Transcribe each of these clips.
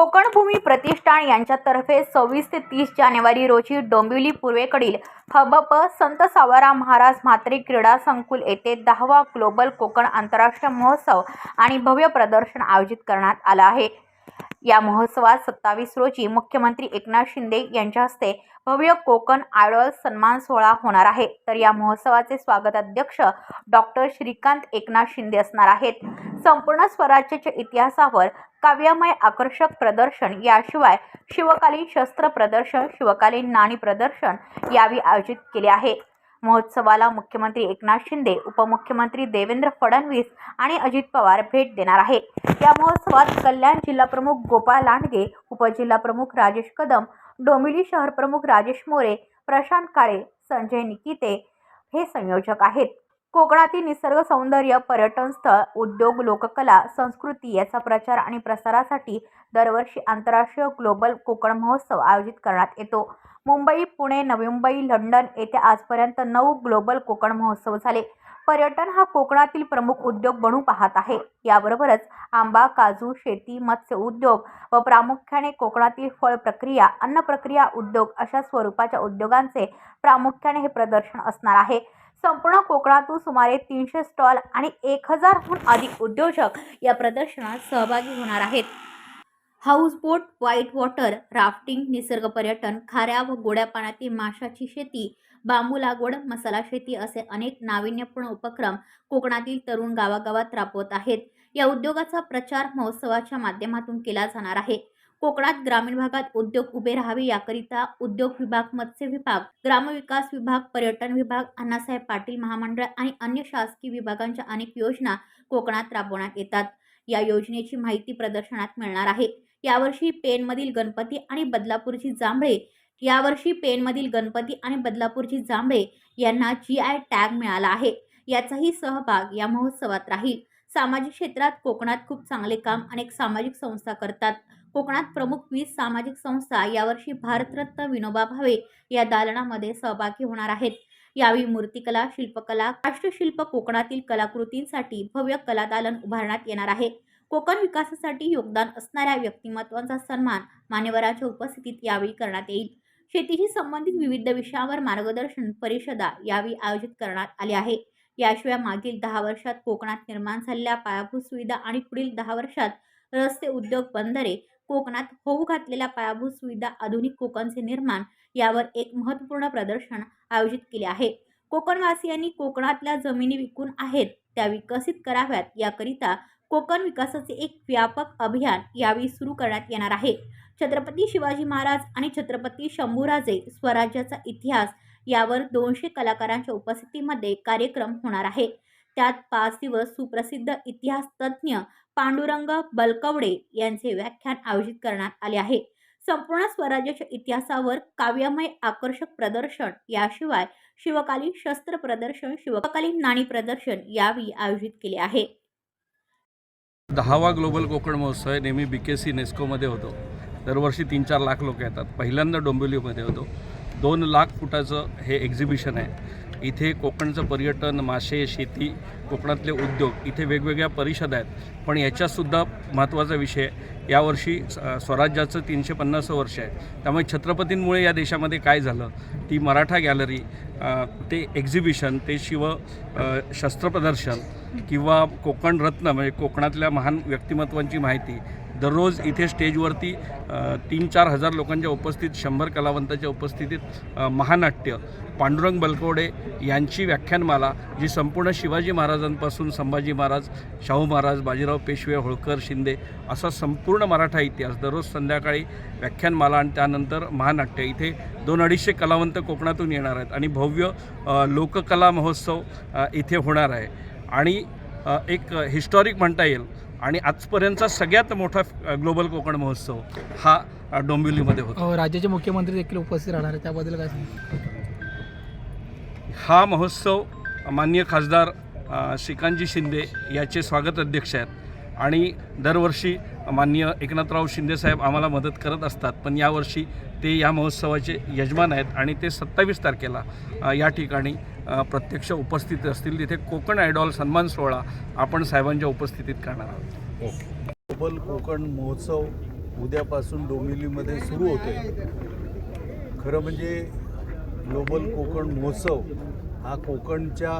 कोकण भूमी प्रतिष्ठान यांच्यातर्फे सव्वीस ते तीस जानेवारी रोजी डोंबिवली पूर्वेकडील हबप संत सावरा महाराज म्हात्रे क्रीडा संकुल येथे दहावा ग्लोबल कोकण आंतरराष्ट्रीय महोत्सव आणि भव्य प्रदर्शन आयोजित करण्यात आलं आहे. या महोत्सवात सत्तावीस रोजी मुख्यमंत्री एकनाथ शिंदे यांच्या हस्ते भव्य कोकण आयडॉल सन्मान सोहळा होणार आहे. तर या महोत्सवाचे स्वागताध्यक्ष डॉक्टर श्रीकांत एकनाथ शिंदे असणार आहेत. संपूर्ण स्वराज्याच्या इतिहासावर काव्यमय आकर्षक प्रदर्शन. याशिवाय शिवकालीन शस्त्र प्रदर्शन शिवकालीन नाणी प्रदर्शन यावेळी आयोजित केले आहे. महोत्सवाला मुख्यमंत्री एकनाथ शिंदे उपमुख्यमंत्री देवेंद्र फडणवीस आणि अजित पवार भेट देणार आहे. या महोत्सवात कल्याण जिल्हाप्रमुख गोपाळ लांडगे उपजिल्हाप्रमुख राजेश कदम डोंबिवली शहरप्रमुख राजेश मोरे प्रशांत काळे संजय निकिते हे संयोजक आहेत. कोकणातील निसर्ग सौंदर्य पर्यटन स्थळ उद्योग लोककला संस्कृती याचा प्रचार आणि प्रसारासाठी दरवर्षी आंतरराष्ट्रीय ग्लोबल कोकण महोत्सव आयोजित करण्यात येतो. मुंबई पुणे नवी मुंबई लंडन येथे आजपर्यंत नऊ ग्लोबल कोकण महोत्सव झाले. पर्यटन हा कोकणातील प्रमुख उद्योग बनू पाहत आहे. याबरोबरच आंबा काजू शेती मत्स्य उद्योग व प्रामुख्याने कोकणातील फळ प्रक्रिया अन्न प्रक्रिया उद्योग अशा स्वरूपाच्या उद्योगांचे प्रामुख्याने हे प्रदर्शन असणार आहे. संपूर्ण कोकणातून सुमारे तीनशे स्टॉल आणि एक हजारहून अधिक उद्योजक या प्रदर्शनात सहभागी होणार आहेत. हाऊसबोट व्हाईट वॉटर राफ्टिंग निसर्ग पर्यटन खाऱ्या व गोड्या पाण्यातील माशाची शेती बांबू लागवड मसाला शेती असे अनेक नाविन्यपूर्ण उपक्रम कोकणातील तरुण गावागावात राबवत आहेत. या उद्योगाचा प्रचार महोत्सवाच्या माध्यमातून केला जाणार आहे. कोकणात ग्रामीण भागात उद्योग उभे राहावे याकरिता उद्योग विभाग मत्स्य विभाग ग्रामविकास विभाग पर्यटन विभाग अण्णासाहेब पाटील महामंडळ आणि अन्य शासकीय विभागांच्या अनेक योजना कोकणात राबवण्यात येतात. या योजनेची माहिती प्रदर्शनात मिळणार आहे. यावर्षी पेनमधील गणपती आणि बदलापूरची जांभळे यावर्षी पेनमधील गणपती आणि बदलापूरची जांभळे यांना जी आय टॅग मिळाला आहे. याचाही सहभाग या महोत्सवात राहील. सामाजिक क्षेत्रात कोकणात खूप चांगले काम अनेक सामाजिक संस्था करतात. कोकणात प्रमुख वीस सामाजिक संस्था यावर्षी भारतरत्न विनोबा भावे या दालनामध्ये सहभागी होणार आहेत. यावेळी मूर्तिकला शिल्पकला काष्टशिल्प कोकणातील कलाकृतींसाठी भव्य कलादालन उभारण्यात येणार आहे. कोकण विकासासाठी योगदान असणाऱ्या व्यक्तिमत्वांचा सन्मान मान्यवरांच्या उपस्थितीत यावेळी करण्यात येईल. शेतीशी संबंधित विविध विषयावर मार्गदर्शन परिषदा यावेळी आयोजित करण्यात आले आहे. याशिवाय मागील दहा वर्षात कोकणात निर्माण झालेल्या पायाभूत सुविधा आणि पुढील दहा वर्षात रस्ते उद्योग बंदरे कोकणात होऊ घातलेल्या पायाभूत सुविधा आधुनिक कोकणचे निर्माण यावर एक महत्त्वपूर्ण प्रदर्शन आयोजित केले आहे. कोकणवासियांनी कोकणातल्या जमिनी विकून आहेत त्या विकसित कराव्यात. याकरिता कोकण विकासाचे एक व्यापक अभियान यावेळी सुरू करण्यात येणार आहे. छत्रपती शिवाजी महाराज आणि छत्रपती शंभूराजे स्वराज्याचा इतिहास यावर दोनशे कलाकारांच्या उपस्थितीमध्ये कार्यक्रम होणार आहे. त्यात पाच दिवस सुप्रसिद्ध इतिहास तज्ज्ञ पांडुरंग बलकवडे यांचे व्याख्यान आयोजित करण्यात आले आहे. संपूर्ण स्वराज्याच्या इतिहासावर काव्यमय आकर्षक प्रदर्शन याशिवाय शिवकालीन शस्त्र प्रदर्शन शिवकालीन नाणी प्रदर्शन यावेळी आयोजित केले आहे. दहावा ग्लोबल कोकण महोत्सव नेहमी बी के सी नेस्कोमध्ये होतो. दरवर्षी तीन चार लाख लोक येतात. पहिल्यांदा डोंबिवलीमध्ये होतो. दोन लाख फुटाचं हे एक्झिबिशन आहे. इथे कोकणचं पर्यटन मासे शेती कोकणातले उद्योग इथे वेगवेगळ्या परिषद आहेत. पण याच्यातसुद्धा महत्त्वाचा विषय यावर्षी स्वराज्याचं तीनशे पन्नास वर्ष आहे. त्यामुळे छत्रपतींमुळे या देशामध्ये काय झालं? ती मराठा गॅलरी ते एक्झिबिशन ते शिव शस्त्रप्रदर्शन किंवा कोकण रत्न म्हणजे कोकणातल्या महान व्यक्तिमत्वांची माहिती दररोज इथे स्टेजवरती तीन चार हजार लोकांच्या उपस्थित शंभर कलावंताच्या उपस्थितीत महानाट्य पांडुरंग बलकवडे यांची व्याख्यानमाला जी संपूर्ण शिवाजी महाराजांपासून संभाजी महाराज शाहू महाराज बाजीराव पेशवे होळकर शिंदे असा संपूर्ण मराठा इतिहास दररोज संध्याकाळी व्याख्यानमाला आणि त्यानंतर महानाट्य. इथे दोन अडीचशे कलावंत कोकणातून येणार आहेत आणि भव्य लोककला महोत्सव इथे होणार आहे. आणि एक हिस्टॉरिक म्हणता येईल. आणि आजपर्यंतचा सगळ्यात मोठा ग्लोबल कोकण महोत्सव हा डोंबिवलीमध्ये होतो. राज्याचे मुख्यमंत्री देखील उपस्थित राहणार आहे त्याबद्दल काय हा महोत्सव माननीय खासदार श्रीकांतजी शिंदे याचे स्वागत अध्यक्ष आहेत. आणि दरवर्षी माननीय एकनाथराव शिंदेसाहेब आम्हाला मदत करत असतात. पण यावर्षी ते या महोत्सवाचे यजमान आहेत आणि ते सत्तावीस तारखेला या ठिकाणी प्रत्यक्ष उपस्थित असतील तिथे कोकण आयडॉल सन्मान सोहळा आपण साहेबांच्या उपस्थितीत करणार आहोत. ग्लोबल कोकण महोत्सव उद्यापासून डोंबिवलीमध्ये सुरू होते खरं म्हणजे ग्लोबल कोकण महोत्सव हा कोकणच्या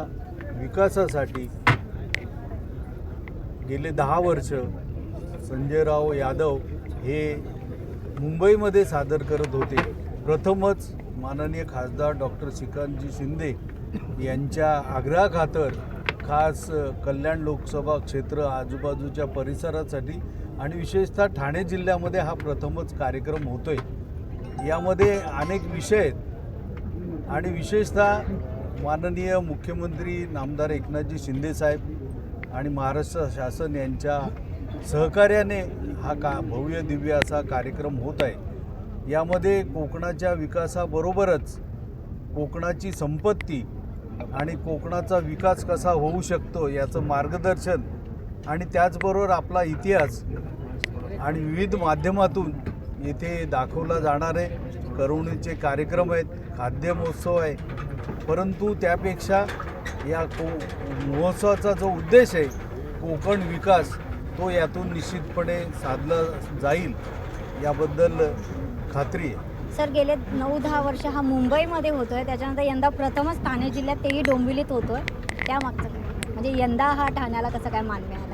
विकासासाठी गेले दहा वर्ष संजयराव यादव हे मुंबईमध्ये सादर करत होते. प्रथमच माननीय खासदार डॉक्टर श्रीकांतजी शिंदे यांच्या आग्रहाखातर खास कल्याण लोकसभा क्षेत्र आजूबाजूच्या परिसरासाठी आणि विशेषतः ठाणे जिल्ह्यामध्ये हा प्रथमच कार्यक्रम होतोय. यामध्ये अनेक विषय आहेत. आणि विशेषतः माननीय मुख्यमंत्री नामदार एकनाथजी शिंदेसाहेब आणि महाराष्ट्र शासन यांच्या सहकार्याने हा का भव्य दिव्य असा कार्यक्रम होत आहे. यामध्ये कोकणाच्या विकासाबरोबरच कोकणाची संपत्ती आणि कोकणाचा विकास कसा होऊ शकतो याचं मार्गदर्शन आणि त्याचबरोबर आपला इतिहास आणि विविध माध्यमातून येथे दाखवला जाणारे करवणीचे कार्यक्रम आहेत खाद्य महोत्सव आहे. परंतु त्यापेक्षा या को महोत्सवाचा जो उद्देश आहे कोकण विकास तो यातून निश्चितपणे साधला जाईल याबद्दल खात्री आहे. सर गेले नऊ दहा वर्ष हा मुंबईमध्ये होतोय. त्याच्यानंतर यंदा प्रथमच ठाणे जिल्ह्यात तेही डोंबिवलीत होतोय. त्यामागचं काय? म्हणजे यंदा हा ठाण्याला कसं काय मान मिळाला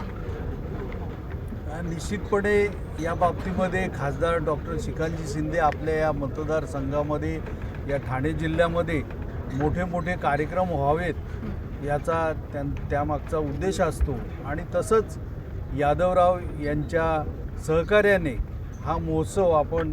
निश्चितपणे या बाबतीमध्ये खासदार डॉक्टर श्रीकांतजी शिंदे आपल्या या मतदारसंघामध्ये या ठाणे जिल्ह्यामध्ये मोठे मोठे कार्यक्रम व्हावेत याचा त्या त्यामागचा उद्देश असतो. आणि तसंच यादवराव यांच्या सहकार्याने हा महोत्सव आपण